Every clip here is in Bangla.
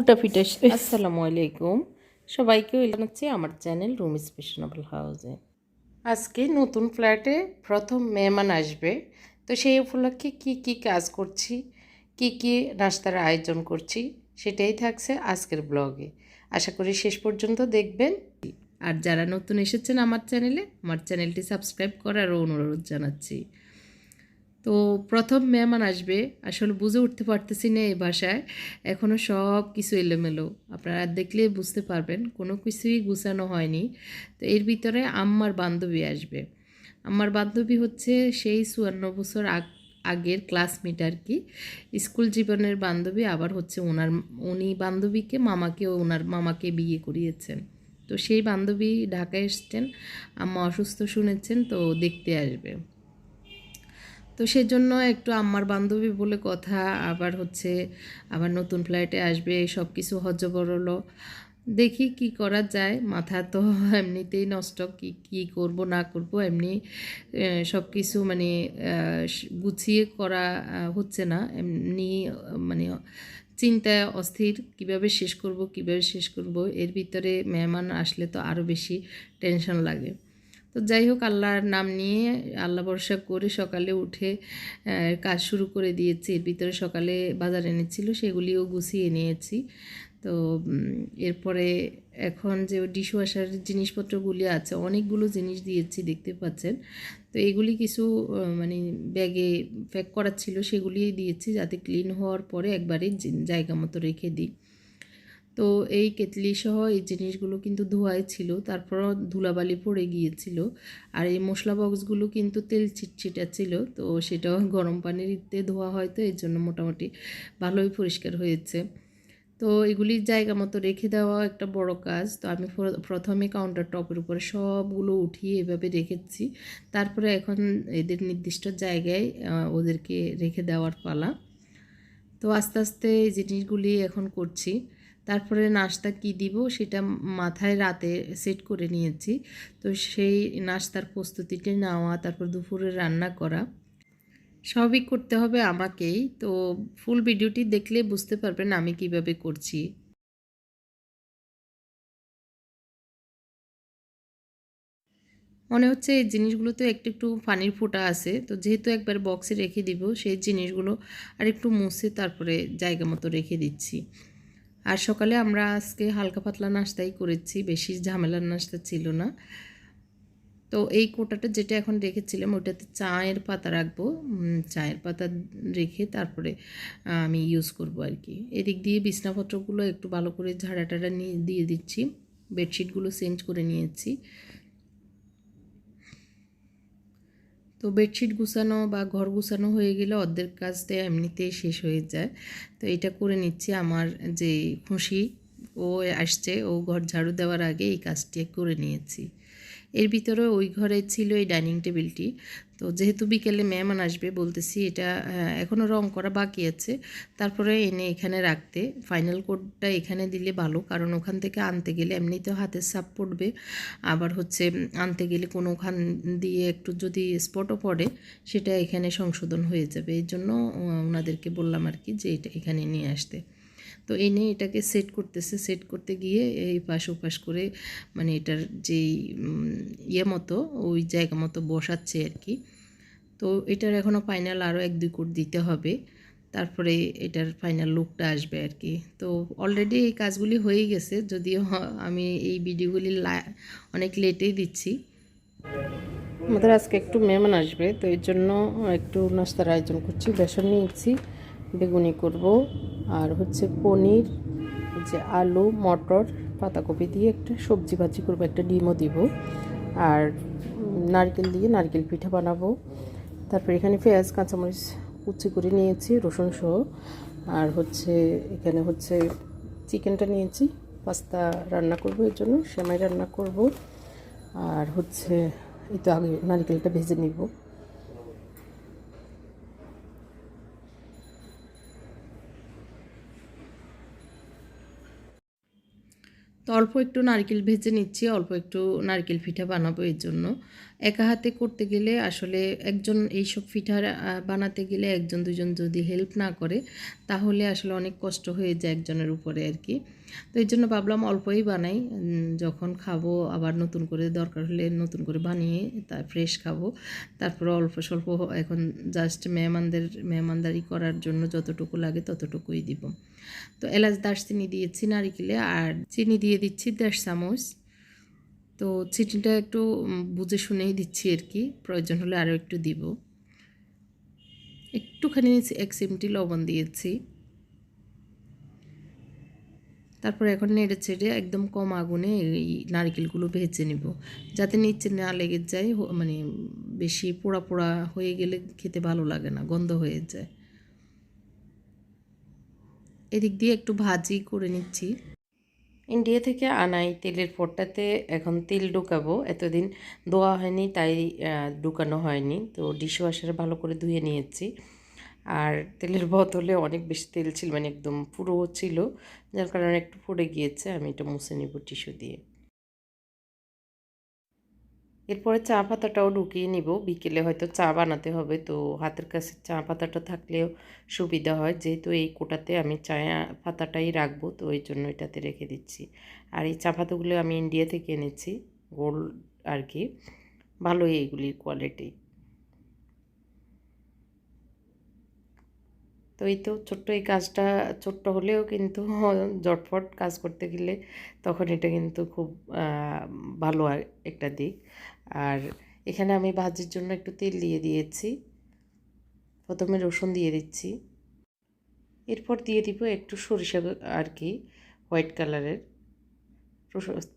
উল্টা ফিটে আসসালামু আলাইকুম। সবাইকে জানাচ্ছি আমার চ্যানেল রুম স্পেশনাবল হাউসে। আজকে নতুন ফ্ল্যাটে প্রথম মেহমান আসবে। তো সেই উপলক্ষে কি কি কাজ করছি, কি কি নাস্তার আয়োজন করছি, সেটাই থাকছে আজকের ব্লগে। আশা করি শেষ পর্যন্ত দেখবেন। আর যারা নতুন এসেছেন আমার চ্যানেলে, আমার চ্যানেলটি সাবস্ক্রাইব করারও অনুরোধ জানাচ্ছি। তো প্রথম মেহমান আসবে, আসলে বুঝে উঠতে পারতেছি না এই ভাষায় এখনও সব কিছু এলোমেলো। আপনারা দেখলে বুঝতে পারবেন, কোনো কিছুই গুছানো হয়নি। তো এর ভিতরে আম্মার বান্ধবী আসবে। আমার বান্ধবী হচ্ছে সেই চুয়ান্ন বছর আগ, আগের ক্লাসমেট আর কি। স্কুল জীবনের বান্ধবী, আবার হচ্ছে ওনার, উনি বান্ধবীকে মামাকে, ওনার মামাকে বিয়ে করিয়েছেন। তো সেই বান্ধবী ঢাকায় এসছেন, আম্মা অসুস্থ শুনেছেন, তো দেখতে আসবে। তো সেজন্য একটু আম্মার বান্ধবী বলে কথা, আবার হচ্ছে আবার নতুন ফ্লাইটে আসবে সব কিছু হজবরল দেখি কি করা যায়, মাথা তো এমনিতেই নষ্ট, কি কি করব, না করব, এমনি সব কিছু মানে গুছিয়ে করা হচ্ছে না। এমনি মানে চিন্তায় অস্থির, কীভাবে শেষ করব, কীভাবে শেষ করব, এর ভিতরে মেহমান আসলে তো আরও বেশি টেনশন লাগে। তো যাই হোক, আল্লাহর নাম নিয়ে আল্লাহ ভরসা করে সকালে উঠে কাজ শুরু করে দিয়েছি। এর ভিতরে সকালে বাজার এনেছিল, সেগুলিও গুছিয়ে নিয়েছি। তো এরপরে এখন যে ডিশওয়াশার জিনিসপত্রগুলি আছে, অনেকগুলো জিনিস দিয়েছি, দেখতে পাচ্ছেন। তো এগুলি কিছু মানে ব্যাগে প্যাক করার ছিল সেগুলি দিয়েছি যাতে ক্লিন হওয়ার পরে একবারে জায়গা মতো রেখে দিই। তো এই কেতলি সহ এই জিনিসগুলো কিন্তু ধোয়াই ছিল, তারপরও ধুলাবালি পড়ে গিয়েছিল। আর এই মশলা বক্সগুলো কিন্তু তেল চিটচিটা ছিল, তো সেটাও গরম পানিতে ধোয়া হয়তো, এর জন্য মোটামুটি ভালোই পরিষ্কার হয়েছে। তো এগুলি জায়গা মতো রেখে দেওয়া একটা বড় কাজ। তো আমি প্রথমে কাউন্টার টপের উপরে সবগুলো উঠিয়ে এভাবে রেখেছি। তারপরে এখন এদের নির্দিষ্ট জায়গায় ওদেরকে রেখে দেওয়ার পালা। তো আস্তে আস্তে এই জিনিসগুলি এখন করছি। তারপরে নাস্তা কি দিব সেটা মাথায় রাতে সেট করে নিয়েছি। তো সেই নাস্তার প্রস্তুতিটা নেওয়া, তারপর দুপুরে রান্না করা, সবই করতে হবে আমাকেই। তো ফুল ভিডিওটি দেখলে বুঝতে পারবেন আমি কীভাবে করছি। মনে হচ্ছে এই জিনিসগুলোতে একটু একটু পানির ফোঁটা আছে। তো যেহেতু একবার বক্সে রেখে দিব, সেই জিনিসগুলো আর একটু মুছে তারপরে জায়গা মতো রেখে দিচ্ছি। আর সকালে আমরা আজকে হালকা পাতলা নাস্তাই করেছি, বেশি ঝামেলার নাস্তা ছিল না। তো এই কোটাটা যেটা এখন রেখেছিলাম, ওটাতে চায়ের পাতা রাখব। চায়ের পাতা রেখে তারপরে আমি ইউজ করব আর কি। এদিক দিয়ে বিছনাপত্রগুলো একটু ভালো করে ঝাড়া টাড়া নিয়ে দিয়ে দিচ্ছি। বেডশিটগুলো চেঞ্জ করে নিয়েছি। তো বেডশিট গুছানো বা ঘর গুছানো হয়ে গেলে অর্ধেক কাজটা এমনিতেই শেষ হয়ে যায়। তো এটা করে নিচ্ছি আমার যে খুশি, ও আসছে, ও ঘর ঝাড়ু দেওয়ার আগে এই কাজটি করে নিয়েছি। এর ভিতরে ওই ঘরে ছিল এই ডাইনিং টেবিলটি। তো যেহেতু বিকেলে মেহমান আসবে, বলতেছি এটা এখনও রং করা বাকি আছে। তারপরে এনে এখানে রাখতে। ফাইনাল কোডটা এখানে দিলে ভালো, কারণ ওখান থেকে আনতে গেলে এমনিতেও হাতের সাপ পড়বে। আবার হচ্ছে আনতে গেলে কোনো ওখান দিয়ে একটু যদি স্পটও পড়ে, সেটা এখানে সংশোধন হয়ে যাবে। এই জন্য ওনাদেরকে বললাম আর কি যে এটা এখানে নিয়ে আসতে। তো এনে এটাকে সেট করতেছে। সেট করতে গিয়ে এই পাশ ওপাশ করে মানে এটার যেই ইয়ে মতো, ওই জায়গা মতো বসাচ্ছে আর কি। তো এটার এখনও ফাইনাল আরও এক দুই কোট দিতে হবে। তারপরে এটার ফাইনাল লুকটা আসবে আর কি। তো অলরেডি এই কাজগুলি হয়ে গেছে। যদিও আমি এই ভিডিওগুলি অনেক লেটেই দিচ্ছি। আমাদের আজকে একটু মেহমান আসবে। তো এর জন্য একটু নাস্তার আয়োজন করছি। বেসন নিয়েছি বেগুনি করব। আর হচ্ছে পনির, যে আলু, মটর, পাতাকপি দিয়ে একটা সবজি ভাজি করব, একটা ডিমও দিব। আর নারকেল দিয়ে নারকেল পিঠা বানাবো। তারপর এখানে পেঁয়াজ, কাঁচামরিচ কুচি করে নিয়েছি, রসুন সহ। আর হচ্ছে এখানে হচ্ছে চিকেনটা নিয়েছি, পাস্তা রান্না করব এর জন্য, সেমাই রান্না করব। আর হচ্ছে এই তো আগে নারকেলটা ভেজে নিব। তো অল্প একটু নারকেল ভেজে নিচ্ছি, অল্প একটু নারকেল পিঠা বানাবো এর জন্য। একা হাতে করতে গেলে আসলে একজন এইসব পিঠা বানাতে গেলে একজন, দুজন যদি হেল্প না করে, তাহলে আসলে অনেক কষ্ট হয়ে যায় একজনের উপরে আর কি। তো এই জন্য ভাবলাম অল্পই বানাই যখন খাব আবার নতুন করে দরকার হলে নতুন করে বানিয়ে তা ফ্রেশ খাব। তারপরে অল্প স্বল্প এখন জাস্ট মেহমানদের, মেহমানদারি করার জন্য যতটুকু লাগে ততটুকুই দিব। তো এলাচ, দারচিনি দিয়েছি নারিকেলে আর চিনি দিয়ে দিচ্ছি, দেড় চামচ। তো চিনিটা একটু বুঝে শুনেই দিচ্ছি আর কি। প্রয়োজন হলে আরও একটু দিব। একটুখানি এক চিমটি লবণ দিয়েছি। তারপর এখন নেড়ে ছেড়ে একদম কম আগুনে এই নারকেলগুলো ভেজে নিব। যাতে নিচে না লেগে যায় মানে বেশি পোড়া পোড়া হয়ে গেলে খেতে ভালো লাগে না, গন্ধ হয়ে যায়। এদিক দিয়ে একটু ভাজি করে নিচ্ছি। ইন্ডিয়া থেকে আনাই তেলের ফোরটাতে এখন তেল ঢুকাবো। এতদিন ধোয়া হয়নি, তাই ঢুকানো হয়নি। তো ডিশওয়াশারে ভালো করে ধুয়ে নিয়েছি। আর তেলের বোতলে অনেক বেশি তেল ছিল মানে একদম পুরো ছিল, যার কারণে একটু পড়ে গিয়েছে। আমি এটা মুছে নিব টিস্যু দিয়ে। এরপরে চা পাতাটাও ঢুকিয়ে নিব। বিকেলে হয়তো চা বানাতে হবে, তো হাতের কাছে চা পাতাটা থাকলেও সুবিধা হয়। যেহেতু এই কোটাতে আমি চা পাতাটাই রাখব, তো ওই জন্য এটাতে রেখে দিচ্ছি। আর এই চা পাতাগুলো আমি ইন্ডিয়া থেকে এনেছি, গোল্ড আর কি। ভালোই এইগুলির কোয়ালিটি। তো এই তো ছোট্ট এই কাজটা, ছোট্ট হলেও কিন্তু জটফট কাজ করতে গেলে তখন এটা কিন্তু খুব ভালো একটা দিক। আর এখানে আমি ভাজির জন্য একটু তেল দিয়ে দিয়েছি। প্রথমে রসুন দিয়ে দিচ্ছি। এরপর দিয়ে দিব একটু সরিষা আর কি, হোয়াইট কালারের।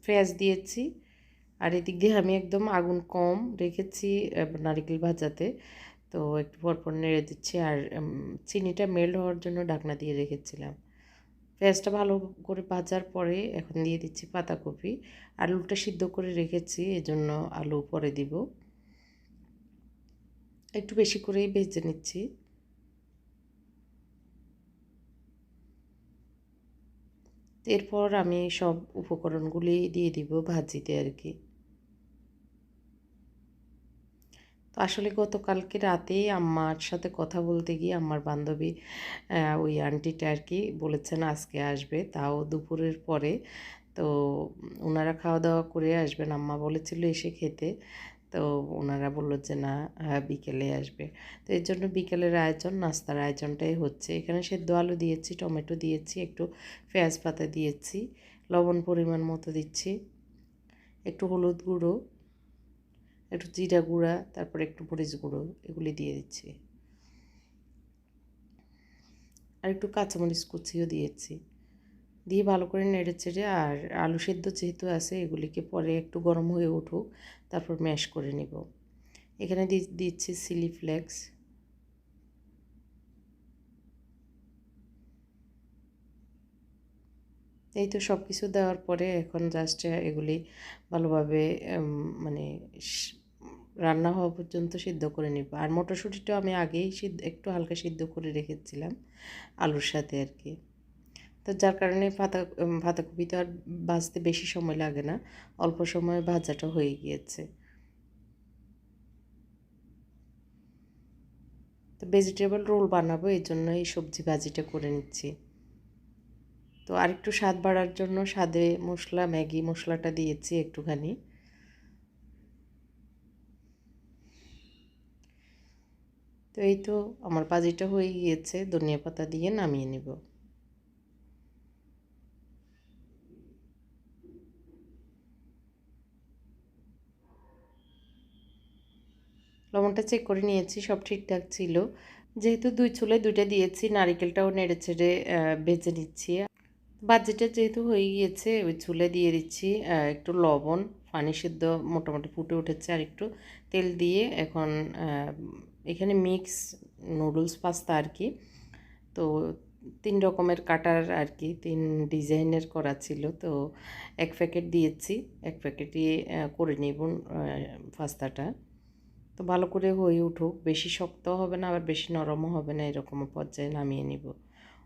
পেঁয়াজ দিয়েছি। আর এদিক দিয়ে আমি একদম আগুন কম রেখেছি নারকেল ভাজাতে। তো একটু পরপর নেড়ে দিচ্ছি আর চিনিটা মেল্ট হওয়ার জন্য ঢাকনা দিয়ে রেখেছিলাম। পেঁয়াজটা ভালো করে ভাজার পরে এখন দিয়ে দিচ্ছি পাতাকপি। আলুটা সিদ্ধ করে রেখেছি, এজন্য আলু পরে দিব। একটু বেশি করেই ভেজে নিচ্ছি। এরপর আমি সব উপকরণগুলি দিয়ে দিব ভাজিতে আর কি। তো আসলে গতকালকে রাতেই আম্মার সাথে কথা বলতে গিয়ে আমার বান্ধবী ওই আন্টিটা আর কি বলেছেন আজকে আসবে, তাও দুপুরের পরে। তো ওনারা খাওয়া দাওয়া করে আসবেন। আম্মা বলেছিল এসে খেতে। তো ওনারা বলল যে, না বিকেলে আসবে। তো এর জন্য বিকেলের আয়োজন, নাস্তার আয়োজনটাই হচ্ছে। এখানে সেদ্ধ আলু দিয়েছি, টমেটো দিয়েছি, একটু পেঁয়াজ পাতা দিয়েছি, লবণ পরিমাণ মতো দিচ্ছি, একটু হলুদ গুঁড়ো একটু জিরা গুঁড়া, তারপরে একটু মরিচ গুঁড়ো, এগুলি দিয়ে দিচ্ছি। আর একটু কাঁচামরিচ কুচিও দিয়েছি। দিয়ে ভালো করে নেড়ে চেড়ে আর আলু সেদ্ধ যেহেতু আছে, এগুলিকে পরে একটু গরম হয়ে উঠুক, তারপর ম্যাশ করে নিব। এখানে দিচ্ছি সিলি ফ্লেক্স। এই তো সব কিছু দেওয়ার পরে এখন জাস্ট এগুলি ভালোভাবে মানে রান্না হওয়া পর্যন্ত সিদ্ধ করে নিব। আর মটরশুঁটিটা আমি আগেই সিদ্ধ, একটু হালকা সিদ্ধ করে রেখেছিলাম আলুর সাথে আর কি। তো যার কারণে পাতা পাতাকপি তো আর ভাজতে বেশি সময় লাগে না, অল্প সময়ে ভাজাটা হয়ে গিয়েছে। তো ভেজিটেবল রোল বানাবো, এই জন্য এই সবজি ভাজিটা করে নিচ্ছি। তো আরেকটু স্বাদ বাড়ার জন্য স্বাদে মশলা, ম্যাগি মশলাটা দিয়েছি একটুখানি। তো এই তো আমার ভাজিটা হয়ে গিয়েছে, ধনিয়া পাতা দিয়ে নামিয়ে নেব। লবণটা চেক করে নিয়েছি, সব ঠিকঠাক ছিল। যেহেতু দুই চুলে দুইটা দিয়েছি, নারিকেলটাও নেড়ে ছেড়ে বেজে নিচ্ছি। বাজেটটা যেহেতু হয়ে গিয়েছে, ওই চুলে দিয়ে দিচ্ছি একটু লবণ, পানি সিদ্ধ মোটামুটি ফুটে উঠেছে, আর একটু তেল দিয়ে এখন এখানে মিক্স নুডলস পাস্তা আর কি। তো তিন রকমের কাটার আর কি, তিন ডিজাইনের করা ছিল। তো এক প্যাকেট দিয়েছি, এক প্যাকেটই করে নিব পাস্তাটা। তো ভালো করে হয়ে উঠুক। বেশি শক্ত হবে না, আবার বেশি নরমও হবে না, এরকম পর্যায়ে নামিয়ে নিব।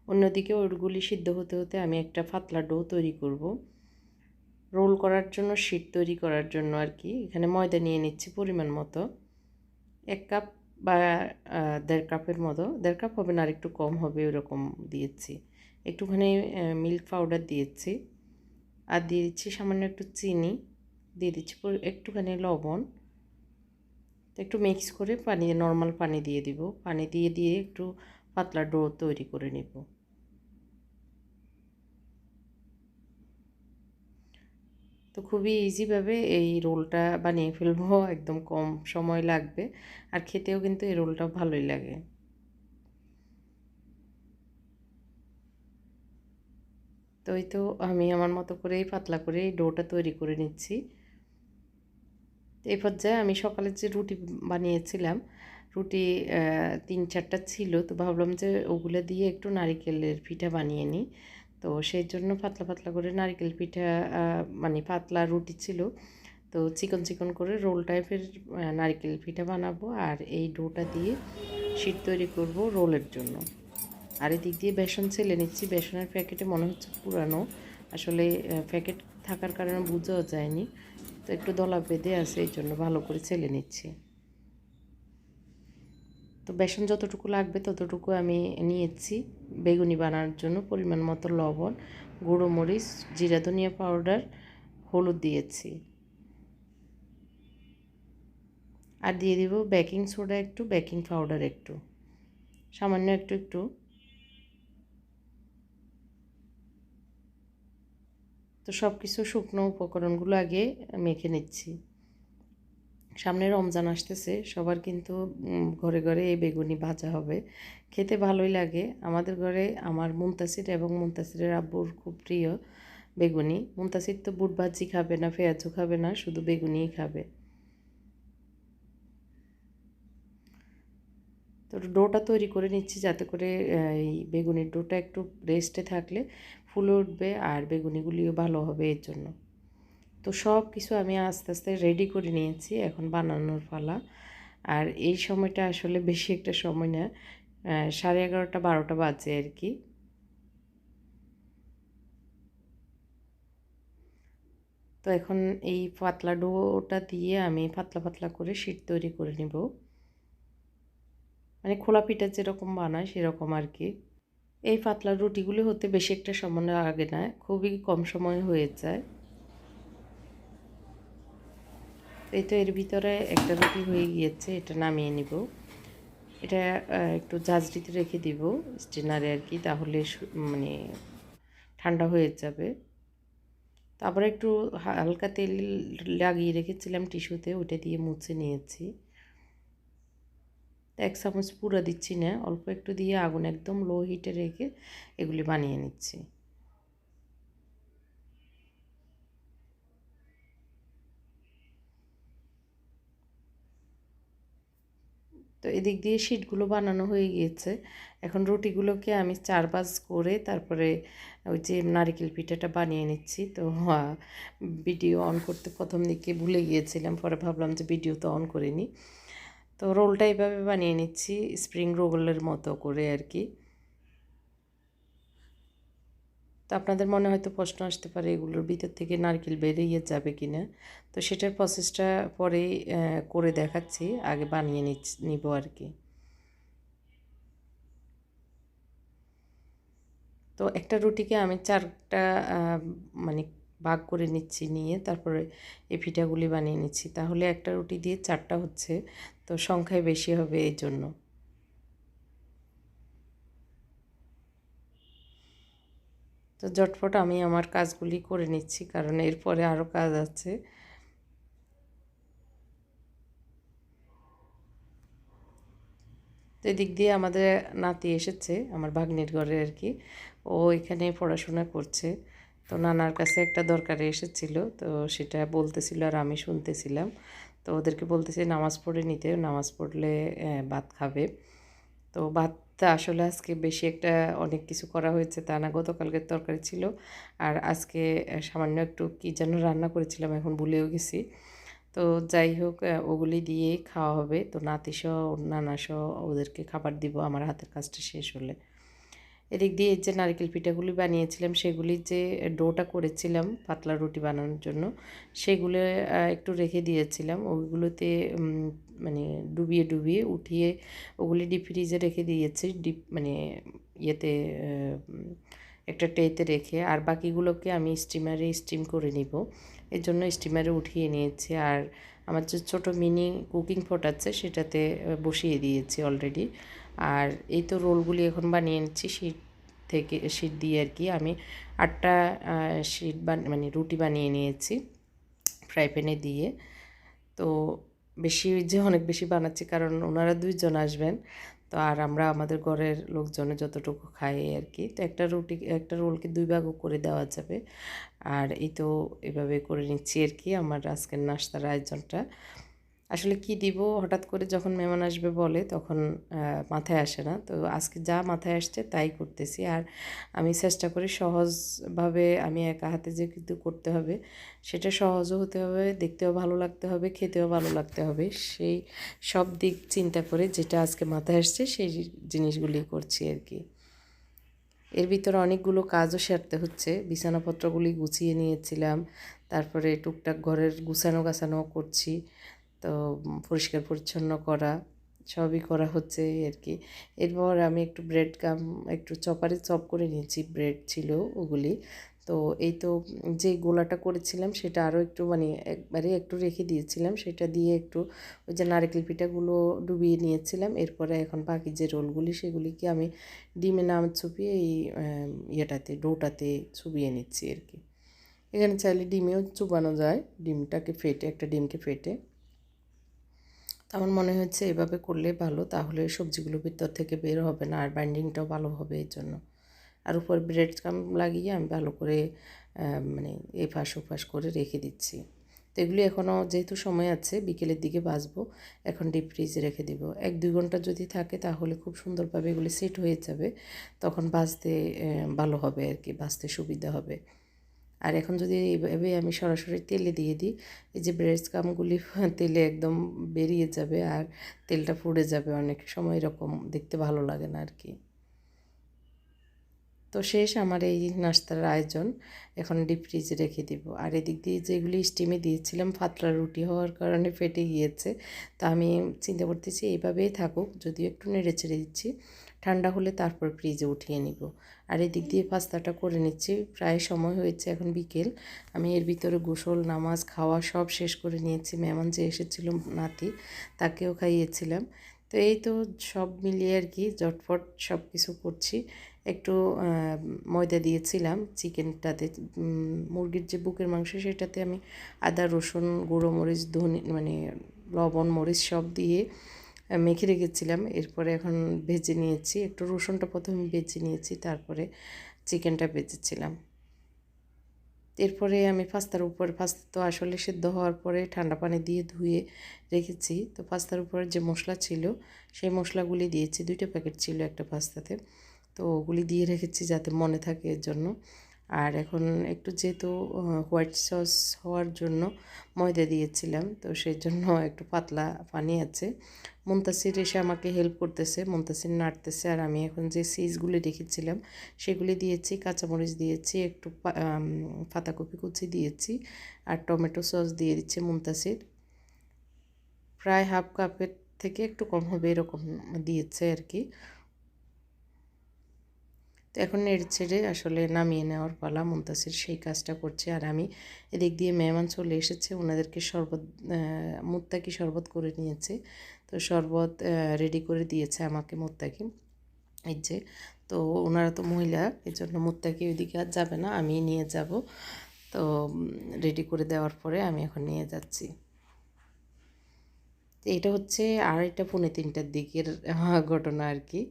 অন্যদিকে ওইগুলি সিদ্ধ হতে হতে আমি একটা ফাতলা ডো তৈরি করব। রোল করার জন্য, শিট তৈরি করার জন্য আর কি। এখানে ময়দা নিয়ে নিচ্ছি পরিমাণ মতো। এক কাপ বা দেড় কাপের মতো, দেড় কাপ হবে না, আর একটু কম হবে, ওরকম দিয়েছি। একটুখানি মিল্ক পাউডার দিয়েছি। আর দিয়ে দিচ্ছি সামান্য একটু চিনি, দিয়ে দিচ্ছি একটুখানি লবণ। একটু মিক্স করে পানি, নর্মাল পানি দিয়ে দিব। পানি দিয়ে দিয়ে একটু পাতলা ডো তৈরি করে নিব। তো খুবই ইজিভাবে এই রোলটা বানিয়ে ফেলব, একদম কম সময় লাগবে। আর খেতেও কিন্তু এই রোলটা ভালোই লাগে। তো এই তো আমি আমার মতো করেই পাতলা করে এই ডোটা তৈরি করে নিচ্ছি। এই পর্যায়ে আমি সকালে যে রুটি বানিয়েছিলাম, রুটি তিন চারটা ছিল, তো ভাবলাম যে ওগুলো দিয়ে একটু নারিকেলের পিঠা বানিয়ে নিই। তো সেই জন্য পাতলা পাতলা করে নারিকেল পিঠা মানে পাতলা রুটি ছিল। তো চিকন চিকন করে রোল টাইপের নারিকেল পিঠা বানাবো আর এই ডোটা দিয়ে শীত তৈরি করব রোলের জন্য। আর এদিক দিয়ে বেসন ছেলে নিচ্ছি। বেসনের প্যাকেটে মনে হচ্ছে পুরানো। আসলে প্যাকেট থাকার কারণে বুঝাও যায়নি। তো একটু দলা বেঁধে আছে, এই জন্য ভালো করে ছেলে নিচ্ছি। তো বেসন যতটুকু লাগবে ততটুকু আমি নিয়েছি। বেগুনি বানানোর জন্য পরিমাণ মতো লবণ, গুঁড়ো মরিচ, জিরা ধনিয়া পাউডার, হলুদ দিয়েছি। আর দিয়ে দিব বেকিং সোডা একটু, বেকিং পাউডার একটু। সামান্য একটু একটু। তো সব কিছু শুকনো উপকরণগুলো আগে মেখে নিচ্ছি। সামনে রমজান আসতেছে, সবার কিন্তু ঘরে ঘরে এই বেগুনি ভাজা হবে। খেতে ভালোই লাগে। আমাদের ঘরে আমার মুন্তাসির এবং মুন্তাসিরের আব্বুর খুব প্রিয় বেগুনি। মুন্তাসির তো বুট ভাজি খাবে না, পেঁয়াজও খাবে না, শুধু বেগুনিই খাবে। তো ডোটা তৈরি করে নিচ্ছি যাতে করে এই বেগুনির ডোটা একটু রেস্টে থাকলে ফুলে উঠবে আর বেগুনিগুলিও ভালো হবে এর জন্য। তো সব কিছু আমি আস্তে আস্তে রেডি করে নিয়েছি এখন বানানোর পালা। আর এই সময়টা আসলে বেশি একটা সময় না সাড়ে এগারোটা বারোটা বাজে আর কি। তো এখন এই পাতলা ডোটা দিয়ে আমি পাতলা পাতলা করে শীত তৈরি করে নিব। মানে খোলা পিঠা যেরকম বানায় সেরকম আর কি। এই পাতলা রুটিগুলি হতে বেশি একটা সময় লাগে না, খুবই কম সময় হয়ে যায়। এই তো এর ভিতরে একটা রুটি হয়ে গিয়েছে, এটা নামিয়ে নিব। এটা একটু জাজরিতে রেখে দিব স্টিনারে আর কি, তাহলে মানে ঠান্ডা হয়ে যাবে। তারপরে একটু হালকা তেল লাগিয়ে রেখেছিলাম টিস্যুতে, ওটা দিয়ে মুছে নিয়েছি। এক চামচ পুরো দিচ্ছি না, অল্প একটু দিয়ে আগুন একদম লো হিটে রেখে এগুলি বানিয়ে নিচ্ছি। তো এদিক দিয়ে শিটগুলো বানানো হয়ে গিয়েছে। এখন রুটিগুলোকে আমি চার পাঁচ করে তারপরে ওই যে নারিকেল পিঠাটা বানিয়ে নিচ্ছি। তো ভিডিও অন করতে প্রথম দিকে ভুলে গিয়েছিলাম, পরে ভাবলাম যে ভিডিও তো অন করিনি। তো রোলটা এভাবে বানিয়ে নিচ্ছি, স্প্রিং রোলের মতো করে আর কি। তো আপনাদের মনে হয়তো প্রশ্ন আসতে পারে, এগুলোর ভিতর থেকে নারকেল বেরিয়ে যাবে কি না তো সেটার প্রসেসটা পরে করে দেখাচ্ছি, আগে বানিয়ে নিব আর কি তো একটা রুটিকে আমি চারটা মানে ভাগ করে নিচ্ছি, নিয়ে তারপরে এই পিঠাগুলি বানিয়ে নিচ্ছি। তাহলে একটা রুটি দিয়ে চারটা হচ্ছে, তো সংখ্যায় বেশি হবে এই জন্য তো জটফট আমি আমার কাজগুলি করে নিচ্ছি, কারণ এরপরে আরও কাজ আছে। তো এদিক দিয়ে আমাদের নাতি এসেছে, আমার ভাগ্নির ঘরে আর কি। ও এখানে পড়াশোনা করছে। তো নানার কাছে একটা দরকারে এসেছিল, তো সেটা বলতেছিল আর আমি শুনতেছিলাম। তো ওদেরকে বলতেছি, নামাজ পড়ে নিতে, নামাজ পড়লে ভাত খাবে। তো ভাতটা আসলে আজকে বেশি একটা অনেক কিছু করা হয়েছে তা না, গতকালকের তরকারি ছিল। আর আজকে সামান্য একটু কী যেন রান্না করেছিলাম, এখন ভুলেও গেছি। তো যাই হোক ওগুলি দিয়েই খাওয়া হবে। তো নাতিসহ, নানাসহ ওদেরকে খাবার দিব, আমার হাতের কাজটা শেষ হলে। এদিক দিয়ে যে নারকেল পিঠাগুলি বানিয়েছিলাম, সেগুলি যে ডোটা করেছিলাম পাতলা রুটি বানানোর জন্য, সেগুলো একটু রেখে দিয়েছিলাম। ওইগুলোতে মানে ডুবিয়ে ডুবিয়ে উঠিয়ে ওগুলি ডিপ ফ্রিজে রেখে দিয়েছি। ডিপ মানে ইয়েতে একটা ট্রেতে রেখে। আর বাকিগুলোকে আমি স্টিমারে স্টিম করে নিব। এর জন্য স্টিমারে উঠিয়ে নিয়েছি। আর আমার যে ছোটো মিনি কুকিং পট আছে, সেটাতে বসিয়ে দিয়েছি অলরেডি আর এই তো রোলগুলি এখন বানিয়ে নিচ্ছি শীট থেকে শীট দিয়ে আর কি। আমি আটটা শীট বান মানে রুটি বানিয়ে নিয়েছি ফ্রাই প্যানে দিয়ে। তো বেশি যে অনেক বেশি বানাচ্ছি, কারণ ওনারা দুইজন আসবেন। তো আর আমরা আমাদের ঘরের লোকজনে যতটুকু খাই আর কি, তো একটা রুটি, একটা রোলকে দুই ভাগও করে দেওয়া যাবে। আর এই তো এভাবে করে নিচ্ছি আর কি, আমার আজকের নাস্তার আয়োজনটা। আসলে কি দিব? হঠাৎ করে যখন মেহমান আসবে বলে, তখন মাথায় আসে না। তো আজকে যা মাথায় আসছে তাই করতেছি। আর আমি চেষ্টা করি সহজভাবে আমি একা হাতে যে কিন্তু করতে হবে, সেটা সহজও হতে হবে, দেখতেও ভালো লাগতে হবে, খেতেও ভালো লাগতে হবে। সেই সব দিক চিন্তা করে যেটা আজকে মাথায় আসছে, সেই জিনিসগুলি করছি আর কি। এর ভিতরে অনেকগুলো কাজও সারতে হচ্ছে। বিছানাপত্রগুলি গুছিয়ে নিয়েছিলাম। তারপরে টুকটাক ঘরের গুছানো গাছানো করছি। তো পরিষ্কার পরিচ্ছন্ন করা, সবই করা হচ্ছে আর কি এরপর আমি একটু ব্রেড কাম একটু চপারে চপ করে নিয়েছি ব্রেড ছিল ওগুলি। তো এই তো যে গোলাটা করেছিলাম সেটা আরও একটু মানে একবারে একটু রেখে দিয়েছিলাম, সেটা দিয়ে একটু ওই যে নারকেল পিঠাগুলো ডুবিয়ে নিয়েছিলাম। এরপরে এখন বাকি যে রোলগুলি সেগুলিকে আমি ডিমে নাম চুপিয়ে এই ইয়েটাতে, ডোটাতে চুবিয়ে নিচ্ছি আর কি এখানে চাইলে ডিমেও চুবানো যায়, ডিমটাকে ফেটে, একটা ডিমকে ফেটে। আমার মনে হচ্ছে এভাবে করলে ভালো তাহলে সবজিগুলো ভিতর থেকে বের হবে না আর বাইন্ডিংটাও ভালো হবে এর জন্য। আর উপর ব্রেড কাম লাগিয়ে আমি ভালো করে মানে এপাশ ওপাশ করে রেখে দিচ্ছি। তো এগুলি এখনও যেহেতু সময় আছে বিকেলের দিকে বাজবো এখন ডিপ ফ্রিজে রেখে দিব। এক দুই ঘণ্টা যদি থাকে তাহলে খুব সুন্দরভাবে এগুলি সেট হয়ে যাবে তখন আহ, ভালো হবে আর কি বাজতে সুবিধা হবে। আর এখন যদি এইভাবে আমি সরাসরি তেলে দিয়ে দিই, এই যে ব্রেড কামগুলি তেলে একদম বেরিয়ে যাবে আর তেলটা পুড়ে যাবে অনেক সময়, এরকম দেখতে ভালো লাগে না আর কি। তো শেষ আমার এই নাস্তার আয়োজন, এখন ডিপ ফ্রিজে রেখে দিব। আর এদিক দিয়ে যেগুলি স্টিমে দিয়েছিলাম ফাতলা রুটি হওয়ার কারণে ফেটে গিয়েছে। তো আমি চিন্তা করতেছি এইভাবেই থাকুক, যদিও একটু নেড়ে ছেড়ে দিচ্ছি। ঠান্ডা হলে তারপর ফ্রিজে উঠিয়ে নিব। আর এদিক দিয়ে পাস্তাটা করে নিচ্ছি। প্রায় সময় হয়েছে এখন বিকেল। আমি এর ভিতরে গোসল, নামাজ, খাওয়া সব শেষ করে নিয়েছি। মেহমান যে এসেছিল, নাতি, তাকেও খাইয়েছিলাম। তো এই তো সব মিলিয়ে আর কি জটফট সব কিছু করছি। একটু ময়দা দিয়েছিলাম চিকেনটাতে। মুরগির যে বুকের মাংস, সেটাতে আমি আদা, রসুন, গুঁড়ো মরিচ, ধনে মানে লবণ, মরিচ সব দিয়ে মেখে রেখেছিলাম। এরপরে এখন ভেজে নিয়েছি। একটু রসুনটা প্রথমে ভেজে নিয়েছি, তারপরে চিকেনটা ভেজেছিলাম। এরপরে আমি পাস্তার উপর পাস্তা তো আসলে সেদ্ধ হওয়ার পরে ঠান্ডা পানি দিয়ে ধুয়ে রেখেছি। তো পাস্তার উপরে যে মশলা ছিল, সেই মশলাগুলি দিয়েছি। দুইটা প্যাকেট ছিল একটা পাস্তাতে। তো ওগুলি দিয়ে রেখেছি যাতে মনে থাকে এর জন্য। আর এখন একটু যেহেতু হোয়াইট সস হওয়ার জন্য ময়দা দিয়েছিলাম, তো সেই জন্য একটু পাতলা পানি আছে। মুন্তাসির এসে আমাকে হেল্প করতেছে, মুন্তাসির নাড়তেছে, আর আমি এখন যে সিজগুলি রেখেছিলাম, সেগুলি দিয়েছি, কাঁচামরিচ দিয়েছি, একটু পাতাকপি কুচি দিয়েছি, আর টমেটো সস দিয়ে দিচ্ছে মুন্তাসির। প্রায় হাফ কাপের থেকে একটু কম হবে, এরকম দিয়েছে আর কি। তো এখন নেড়ে ছেড়ে আসলে নামিয়ে নেওয়ার পালা মুন্তাসির সেই কাজটা করছে। আর আমি এদিক দিয়ে মেহমান চলে এসেছে ওনাদেরকে শরবত মুত্তাকি শরবত করে নিয়েছে। তো শরবত রেডি করে দিয়েছে আমাকে মুত্তাকি। এই যে, তো ওনারা তো মহিলা এই জন্য মুত্তাকি ওইদিকে আর যাবে না, আমি নিয়ে যাব। তো রেডি করে দেওয়ার পরে আমি এখন নিয়ে যাচ্ছি। এটা হচ্ছে আড়াইটা পৌনে তিনটার দিকের ঘটনা আর কি।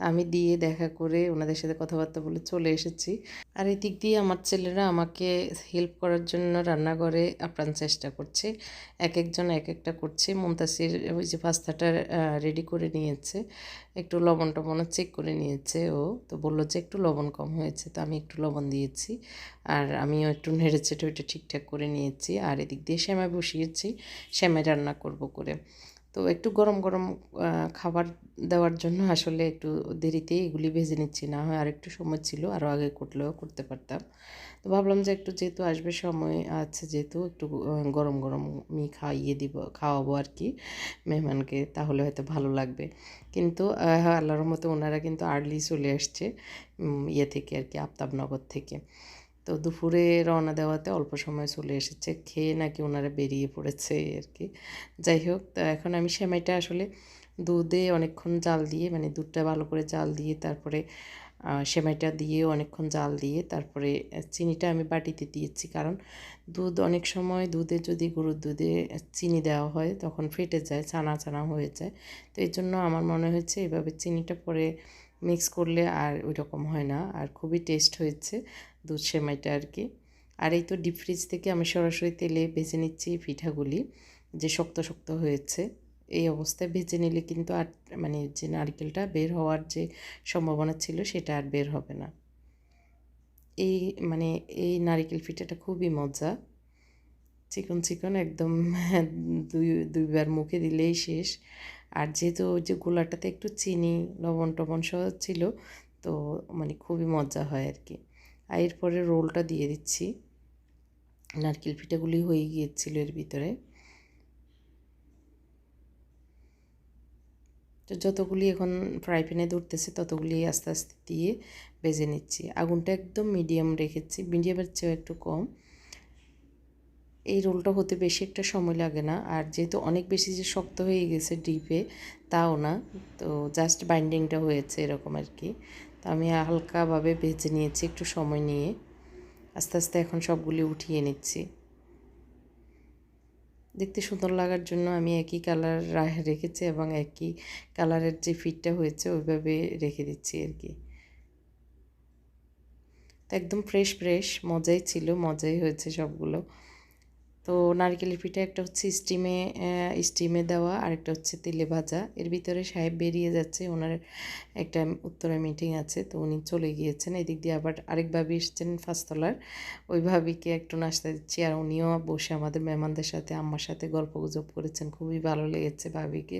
আমি দিয়ে দেখা করে ওনাদের সাথে কথাবার্তা বলে চলে এসেছি। আর এই দিক দিয়ে আমার ছেলেরা আমাকে হেল্প করার জন্য রান্নাঘরে আপ্রাণ চেষ্টা করছে। এক একজন এক একটা করছে। মমতাসির ওই যে পাস্তাটা রেডি করে নিয়েছে। একটু লবণ টবণও চেক করে নিয়েছে ও। তো বলল যে একটু লবণ কম হয়েছে, তো আমি একটু লবণ দিয়েছি। আর আমিও একটু নেড়ে চেটে ওইটা ঠিকঠাক করে নিয়েছি। আর এদিক দিয়ে শ্যামাই বসিয়েছি। শ্যামাই রান্না করব করে। তো একটু গরম গরম খাবার দেওয়ার জন্য আসলে একটু দেরিতে এগুলি ভেজে নিচ্ছি। না হয় আর একটু সময় ছিল আরও আগে করলেও করতে পারতাম। তো ভাবলাম যে একটু যেহেতু আসবে সময় আছে, যেহেতু একটু গরম গরম মি খাইয়ে দিব, খাওয়াবো আর কি মেহমানকে, তাহলে হয়তো ভালো লাগবে। কিন্তু আল্লাহর মতো ওনারা কিন্তু আর্লি চলে আসছে ইয়ে থেকে আর কি আফতাবনগর থেকে। তো দুপুরে রওনা দেওয়াতে অল্প সময় চলে এসেছে, খেয়ে নাকি ওনারা বেরিয়ে পড়েছে আর কি যাই হোক, তো এখন আমি সেমাইটা আসলে দুধে অনেকক্ষণ জাল দিয়ে মানে দুধটা ভালো করে জাল দিয়ে, তারপরে সেমাইটা দিয়ে অনেকক্ষণ জাল দিয়ে, তারপরে চিনিটা আমি বাটিতে দিয়েছি। কারণ দুধ অনেক সময় দুধে যদি গরুর দুধে চিনি দেওয়া হয়, তখন ফেটে যায়, ছানা চানা হয়ে যায়। তো এই জন্য আমার মনে হয়েছে এভাবে চিনিটা পরে মিক্স করলে আর ওই রকম হয় না। আর খুবই টেস্ট হয়েছে। দুধ সেমাইটা আর কি আর এই তো ডিপ ফ্রিজ থেকে আমি সরাসরি তেলে ভেজে নিচ্ছি পিঠাগুলি, যে শক্ত শক্ত হয়েছে। এই অবস্থায় ভেজে নিলে কিন্তু আর মানে যে নারকেলটা বের হওয়ার যে সম্ভাবনা ছিল, সেটা আর বের হবে না। এই মানে এই নারকেল পিঠাটা খুবই মজা। চিকন চিকন একদম দুই, দুইবার মুখে দিলেই শেষ। আর যেহেতু যে গোলাটাতে একটু চিনি, লবণ টবণ সহ ছিল, তো মানে খুবই মজা হয় আর কি আর এরপরে রোলটা দিয়ে দিচ্ছি। নারকেল পিঠাগুলি হয়ে গিয়েছিল এর ভিতরে। তো যতগুলি এখন ফ্রাই প্যানে ধরতেছে, ততগুলি আস্তে আস্তে দিয়ে ভেজে নিচ্ছি। আগুনটা একদম মিডিয়াম রেখেছি মিডিয়ামের চেয়েও একটু কম। এই রোলটা হতে বেশি একটা সময় লাগে না, আর যেহেতু অনেক বেশি যে শক্ত হয়ে গেছে ডিপে তাও না। তো জাস্ট বাইন্ডিংটা হয়েছে এরকম আর কি। আমি হালকাভাবে ভেজে নিয়েছি, একটু সময় নিয়ে। আস্তে আস্তে এখন সবগুলি উঠিয়ে নিচ্ছি। দেখতে সুন্দর লাগার জন্য আমি একই কালার রেখেছি এবং একই কালারের যে ফিটটা হয়েছে ওইভাবে রেখে দিচ্ছি আর কি। তো একদম ফ্রেশ ফ্রেশ মজাই ছিল, মজাই হয়েছে সবগুলো। তো নারকেলের পিঠা, একটা হচ্ছে স্টিমে স্টিমে দেওয়া আর একটা হচ্ছে তেলে ভাজা। এর ভিতরে সাহেব বেরিয়ে যাচ্ছে, ওনার একটা উত্তরে মিটিং আছে, তো উনি চলে গিয়েছেন। এদিক দিয়ে আবার আরেক ভাবি এসেছেন ফার্স্টতলার ওই ভাবিকে একটু নাস্তা দিচ্ছি, আর উনিও বসে আমাদের মেহমানদের সাথে, আম্মার সাথে গল্প গুজব করেছেন। খুবই ভালো লেগেছে ভাবিকে।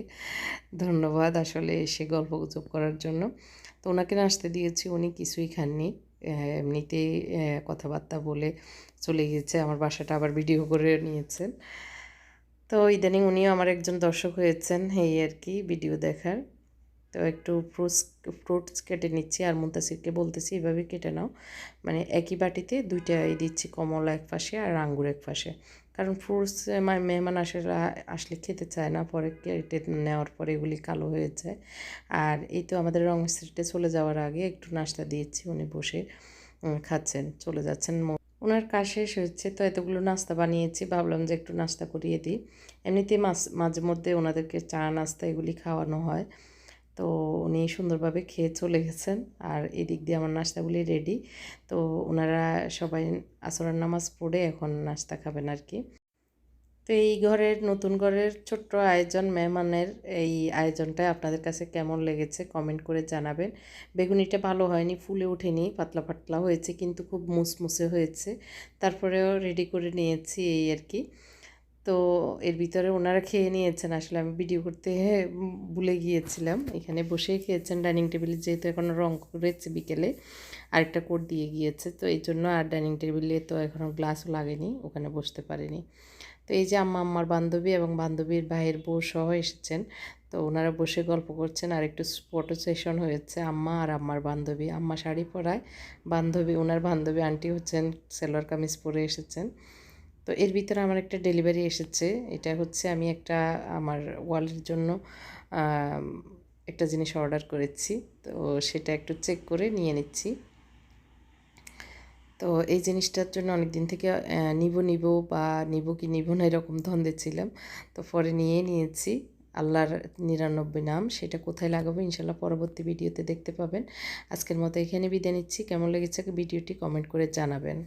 ধন্যবাদ আসলে এসে গল্প গুজব করার জন্য। তো ওনাকে নাস্তা দিয়েছি, উনি কিছুই খাননি। এমনিতেই কথাবার্তা বলে চলে গিয়েছে। আমার বাসাটা আবার ভিডিও করে নিয়েছেন। তো ইদানিং উনিও আমার একজন দর্শক হয়েছেন এই আর কি ভিডিও দেখার। তো একটু ফ্রুটস ফ্রুটস কেটে নিচ্ছি আর মুন্তাসিরকে বলতেছি, এভাবে কেটে নাও। মানে একই বাটিতে দুইটা দিচ্ছি, কমলা এক পাশে আর আঙ্গুর এক পাশে। কারণ ফ্রুটস মেহমান আসলে আসলে খেতে চায় না, পরে কেটে নেওয়ার পরে এগুলি কালো হয়ে যায় আর এই তো আমাদের রং স্ট্রিটে চলে যাওয়ার আগে একটু নাস্তা দিয়েছি, উনি বসে খাচ্ছেন, চলে যাচ্ছেন ওনার কাজ শেষ হয়েছে, তো এতগুলো নাস্তা বানিয়েছি, ভাবলাম যে একটু নাস্তা করিয়ে দিই। এমনিতেই মাছ, মাঝে মধ্যে ওনাদেরকে চা, নাস্তা এগুলি খাওয়ানো হয়। তো উনি সুন্দরভাবে খেয়ে চলে গেছেন। আর এদিক দিয়ে আমার নাস্তাগুলি রেডি তো ওনারা সবাই আসরের নামাজ পড়ে এখন নাস্তা খাবেন আর কি। তো এই ঘরের, নতুন ঘরের ছোট্ট আয়োজন, মেহমানের এই আয়োজনটা আপনাদের কাছে কেমন লেগেছে কমেন্ট করে জানাবেন। বেগুনিটা ভালো হয়নি, ফুলে ওঠেনি, পাতলা পাতলা হয়েছে, কিন্তু খুব মুসমুসে হয়েছে। তারপরেও রেডি করে নিয়েছি এই আর কি। তো এর ভিতরে ওনারা খেয়ে নিয়েছেন। আসলে আমি ভিডিও করতে ভুলে গিয়েছিলাম। এখানে বসেই খেয়েছেন ডাইনিং টেবিলে, যেহেতু এখন রং করেছে বিকেলে। আরেকটা কোট দিয়ে গিয়েছে, তো এই জন্য আর ডাইনিং টেবিলে তো এখনও গ্লাসও লাগেনি, ওখানে বসতে পারেনি। তো এই যে আম্মা, আম্মার বান্ধবী এবং বান্ধবীর ভাইয়ের বউ সহ এসেছেন। তো ওনারা বসে গল্প করছেন আর একটু ফটো সেশন হয়েছে আম্মা আর আম্মার বান্ধবী। আম্মা শাড়ি পরায় বান্ধবী, ওনার বান্ধবী আন্টি হচ্ছেন, সেলোয়ার কামিজ পরে এসেছেন। তো এর ভিতরে আমার একটা ডেলিভারি এসেছে। এটা হচ্ছে আমি একটা, আমার ওয়ালের জন্য একটা জিনিস অর্ডার করেছি। তো সেটা একটু চেক করে নিয়ে নিচ্ছি। তো এই জিনিসটার জন্য অনেক দিন থেকে নিব নিব বা নিব কি নিব না এরকম ধন্দে ছিলাম। তো পরে নিয়ে নিয়েছি। আল্লাহর নিরানব্বই নাম, সেটা কোথায় লাগাবো ইনশাল্লাহ পরবর্তী ভিডিওতে দেখতে পাবেন। আজকের মতো এখানে বিদায় নিচ্ছি। কেমন লেগেছে ভিডিওটি কমেন্ট করে জানাবেন।